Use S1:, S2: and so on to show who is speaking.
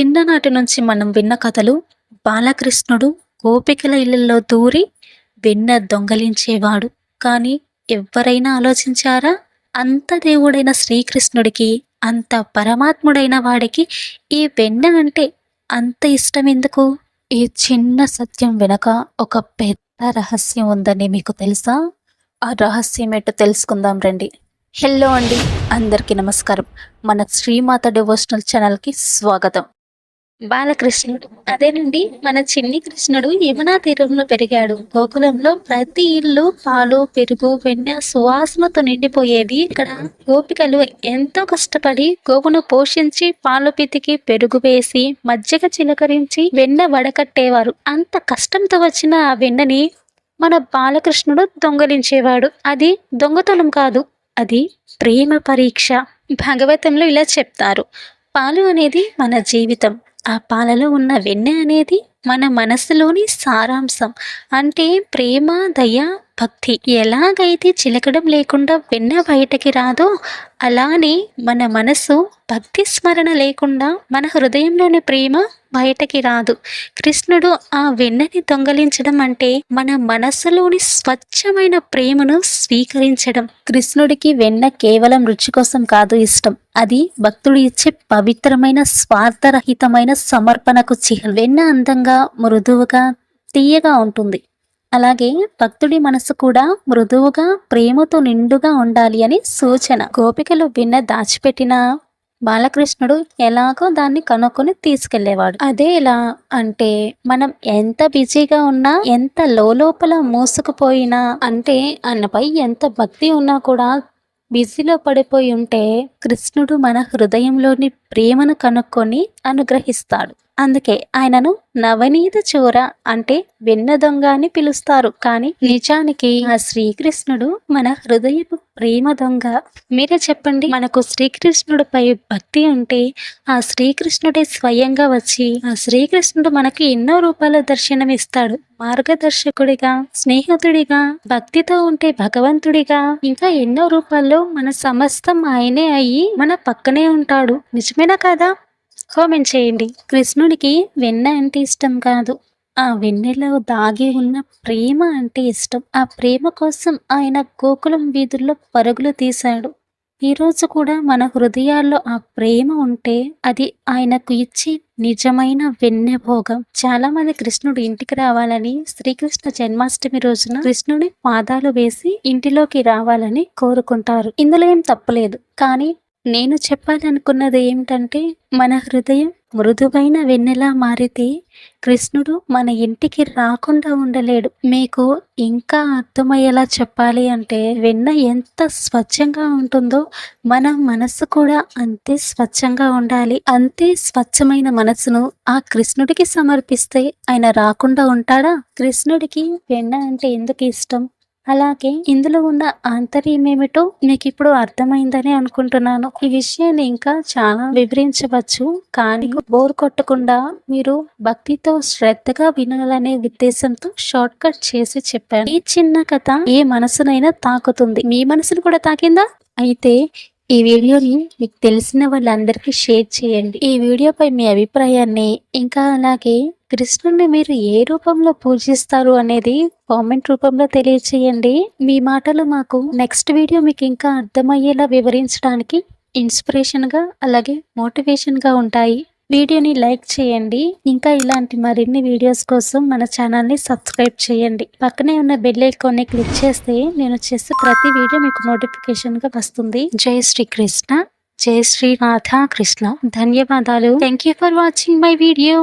S1: చిన్ననాటి నుంచి మనం విన్న కథలు బాలకృష్ణుడు గోపికల ఇళ్ళలో దూరి వెన్న దొంగలించేవాడు. కానీ ఎవ్వరైనా ఆలోచించారా? అంత దేవుడైన శ్రీకృష్ణుడికి అంత పరమాత్ముడైన వాడికి ఈ వెన్న అంటే అంత ఇష్టం ఎందుకు? ఈ చిన్న సత్యం వెనక ఒక పెద్ద రహస్యం ఉందని మీకు తెలుసా? ఆ రహస్యం ఏంటో తెలుసుకుందాం రండి. హలో అండి అందరికీ నమస్కారం. మన శ్రీమాత డివోషనల్ ఛానల్కి స్వాగతం. బాలకృష్ణుడు. అదేనండి మన చిన్ని కృష్ణుడు యమునా తీరంలో పెరిగాడు. గోకులంలో ప్రతి ఇల్లు పాలు పెరుగు వెన్న సువాసనతో నిండిపోయేది ఇక్కడ. గోపికలు ఎంతో కష్టపడి గోవును పోషించి పాలు పితికి పెరుగు వేసి మజ్జిగ చిలకరించి వెన్న వడకట్టేవారు. అంత కష్టంతో వచ్చిన ఆ వెన్నని మన బాలకృష్ణుడు దొంగలించేవాడు. అది దొంగతనం కాదు అది ప్రేమ పరీక్ష. భాగవతంలో ఇలా చెప్తారు. పాలు అనేది మన జీవితం. ఆ పాలలో ఉన్న వెన్నె అనేది మన మనసులోని సారాంశం. అంటే ప్రేమ దయ భక్తి ఎలాగైతే చిలకడం లేకుండా వెన్న బయటకి రాదో అలానే మన మనసు భక్తి స్మరణ లేకుండా మన హృదయంలోని ప్రేమ బయటకి రాదు. కృష్ణుడు ఆ వెన్నని దొంగలించడం అంటే మన మనసులోని స్వచ్ఛమైన ప్రేమను స్వీకరించడం. కృష్ణుడికి వెన్న కేవలం రుచి కోసం కాదు ఇష్టం. అది భక్తుడు ఇచ్చే పవిత్రమైన స్వార్థరహితమైన సమర్పణకు చిహ్నం. వెన్న అందంగా మృదువుగా తీయగా ఉంటుంది. అలాగే భక్తుడి మనసు కూడా మృదువుగా ప్రేమతో నిండుగా ఉండాలి అని సూచన. గోపికలు విన్న దాచిపెట్టిన బాలకృష్ణుడు ఎలాగో దాన్ని కనుక్కొని తీసుకెళ్ళేవాడు. అదే ఎలా అంటే మనం ఎంత బిజీగా ఉన్నా ఎంత లోపల మూసుకుపోయినా అంటే అన్నపై ఎంత భక్తి ఉన్నా కూడా బిజీలో పడిపోయి ఉంటే కృష్ణుడు మన హృదయంలోని ప్రేమను కనుక్కొని అనుగ్రహిస్తాడు. అందుకే ఆయనను నవనీత చోర అంటే వెన్న దొంగ అని పిలుస్తారు. కానీ నిజానికి ఆ శ్రీకృష్ణుడు మన హృదయపు ప్రేమ దొంగ. మీరే చెప్పండి మనకు శ్రీకృష్ణుడిపై భక్తి ఉంటే ఆ శ్రీకృష్ణుడే స్వయంగా వచ్చి ఆ శ్రీకృష్ణుడు మనకు ఎన్నో రూపాల దర్శనం ఇస్తాడు. మార్గదర్శకుడిగా స్నేహితుడిగా భక్తితో ఉంటే భగవంతుడిగా ఇంకా ఎన్నో రూపాల్లో మన సమస్తం ఆయనే అయ్యి మన పక్కనే ఉంటాడు. నిజమేనా కదా? కామెంట్ చేయండి. కృష్ణుడికి వెన్న అంటే ఇష్టం కాదు. ఆ వెన్నెలో దాగి ఉన్న ప్రేమ అంటే ఇష్టం. ఆ ప్రేమ కోసం ఆయన గోకులం వీధుల్లో పరుగులు తీశాడు. ఈరోజు కూడా మన హృదయాల్లో ఆ ప్రేమ ఉంటే అది ఆయనకు ఇచ్చే నిజమైన వెన్నె భోగం చాలా మంది కృష్ణుడు ఇంటికి రావాలని శ్రీకృష్ణ జన్మాష్టమి రోజున కృష్ణుని పాదాలు వేసి ఇంటిలోకి రావాలని కోరుకుంటారు. ఇందులో ఏం తప్పలేదు. కానీ నేను చెప్పాలనుకున్నది ఏమిటంటే మన హృదయం మృదువైన వెన్నెలా మారితే కృష్ణుడు మన ఇంటికి రాకుండా ఉండలేడు. మీకు ఇంకా అర్థమయ్యేలా చెప్పాలి అంటే వెన్న ఎంత స్వచ్ఛంగా ఉంటుందో మన మనసు కూడా అంతే స్వచ్ఛంగా ఉండాలి. అంతే స్వచ్ఛమైన మనసును ఆ కృష్ణుడికి సమర్పిస్తే ఆయన రాకుండా ఉంటాడా? కృష్ణుడికి వెన్న అంటే ఎందుకు ఇష్టం? అలాగే ఇందులో ఉన్న ఆంతర్యం ఏమిటో మీకు ఇప్పుడు అర్థమైందని అనుకుంటున్నాను. ఈ విషయాన్ని ఇంకా చాలా వివరించవచ్చు. కానీ బోర్ కొట్టకుండా మీరు భక్తితో శ్రద్ధగా వినాలనే ఉద్దేశంతో షార్ట్ కట్ చేసి చెప్పాను. ఈ చిన్న కథ ఏ మనసునైనా తాకుతుంది. మీ మనసును కూడా తాకిందా? అయితే ఈ వీడియోని మీకు తెలిసిన వాళ్ళందరికీ షేర్ చేయండి. ఈ వీడియోపై మీ అభిప్రాయాన్ని ఇంకా అలాగే కృష్ణుని మీరు ఏ రూపంలో పూజిస్తారు అనేది కామెంట్ రూపంలో తెలియచేయండి. మీ మాటలు మాకు నెక్స్ట్ వీడియో మీకు ఇంకా అర్థమయ్యేలా వివరించడానికి ఇన్స్పిరేషన్గా అలాగే మోటివేషన్గా ఉంటాయి. వీడియోని లైక్ చేయండి. ఇంకా ఇలాంటి మరిన్ని వీడియోస్ కోసం మన ఛానల్ని సబ్స్క్రైబ్ చేయండి. పక్కనే ఉన్న బెల్ ఐకాన్ని క్లిక్ చేస్తే నేను చేసే ప్రతి వీడియో మీకు నోటిఫికేషన్గా వస్తుంది. జై శ్రీ కృష్ణ. జై శ్రీ రాధా కృష్ణ ధన్యవాదాలు. Thank you for watching my video.